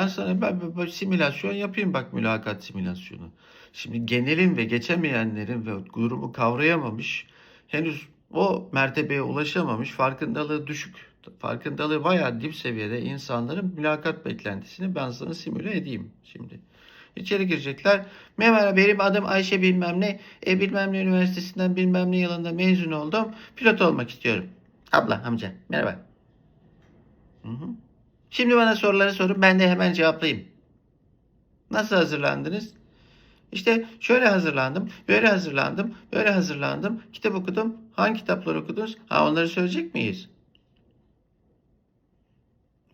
Ben sana ben, ben- simülasyon yapayım bak mülakat simülasyonu. Şimdi genelin ve geçemeyenlerin ve durumu kavrayamamış, henüz o mertebeye ulaşamamış, farkındalığı düşük, farkındalığı bayağı dip seviyede insanların mülakat beklentisini ben sana simüle edeyim şimdi. İçeri girecekler. Merhaba benim adım Ayşe bilmem ne. E, bilmem ne üniversitesinden bilmem ne yılında mezun oldum. Pilot olmak istiyorum. Abla, amca merhaba. Hı hı. Şimdi bana soruları sorun ben de hemen cevaplayayım. Nasıl hazırlandınız? İşte şöyle hazırlandım, böyle hazırlandım, böyle hazırlandım. Kitap okudum. Hangi kitaplar okudunuz? Ha onları söyleyecek miyiz?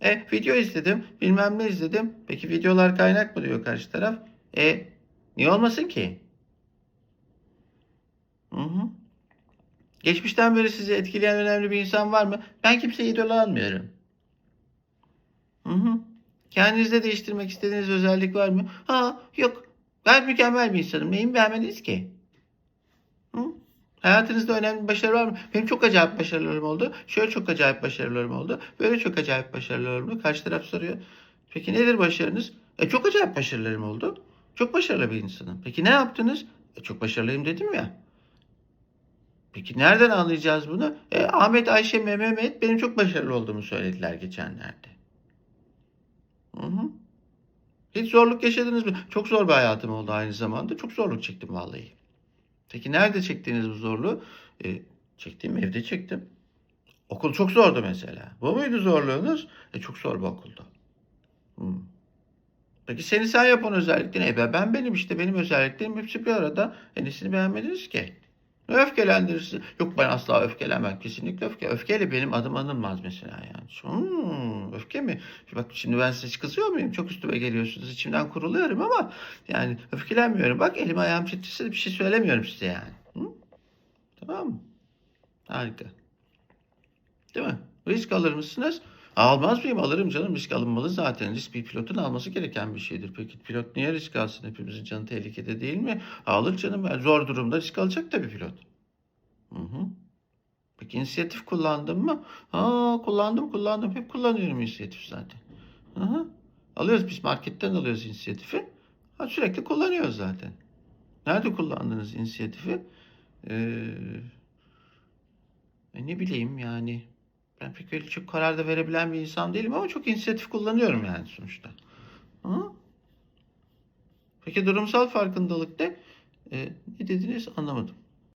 E video izledim, bilmem ne izledim. Peki videolar kaynak mı diyor karşı taraf? E niye olmasın ki? Hı hı. Geçmişten beri sizi etkileyen önemli bir insan var mı? Ben kimseyi idol almıyorum. Kendinizde değiştirmek istediğiniz özellik var mı? Ha yok. Gayet mükemmel bir insanım. Neyimi beğenmediniz ki? Hı? Hayatınızda önemli bir başarı var mı? Benim çok acayip başarılarım oldu. Şöyle çok acayip başarılarım oldu. Böyle çok acayip başarılarım oldu. Karşı taraf soruyor. Peki nedir başarınız? E çok acayip başarılarım oldu. Çok başarılı bir insanım. Peki ne yaptınız? E çok başarılıyım dedim ya. Peki nereden anlayacağız bunu? E, Ahmet, Ayşe, Mehmet benim çok başarılı olduğumu söylediler geçenlerde. Hı hı. Hiç zorluk yaşadınız mı? Çok zor bir hayatım oldu aynı zamanda. Çok zorluk çektim vallahi. Peki nerede çektiğiniz bu zorluğu? E, çektiğim evde çektim. Okul çok zordu mesela. Bu muydu zorluğunuz? E, çok zor bir okuldu. Hı. Peki seni sen yapan özelliklerin? E ben, ben benim işte benim özelliklerim hepsi bir arada. E nesini beğenmediniz ki? Öfkelendirirsin? Yok ben asla öfkelenmem. Kesinlikle öfke. Öfkeyle benim adım anılmaz mesela yani. Hmm, öfke mi? Bak şimdi ben size kızıyor muyum? Çok üstüme geliyorsunuz. İçimden kuruluyorum ama yani öfkelenmiyorum. Bak elim ayağım titrese bir şey söylemiyorum size yani. Hı? Tamam mı? Harika. Değil mi? Risk alır mısınız? Almaz mıyım? Alırım canım. Risk alınmalı zaten. Risk bir pilotun alması gereken bir şeydir. Peki pilot niye risk alsın? Hepimizin canı tehlikede değil mi? Alır canım. Yani zor durumda risk alacak tabii pilot. Hı hı. Peki inisiyatif kullandın mı? Ha kullandım kullandım. Hep kullanıyorum inisiyatif zaten. Hı hı. Alıyoruz biz marketten alıyoruz inisiyatifi. Ha, sürekli kullanıyoruz zaten. Nerede kullandınız inisiyatifi? Ee, e, ne bileyim yani. Ben pek öyle çok karar da verebilen bir insan değilim ama çok inisiyatif kullanıyorum yani sonuçta. Hı? Peki durumsal farkındalık ne? Ee, ne dediniz anlamadım.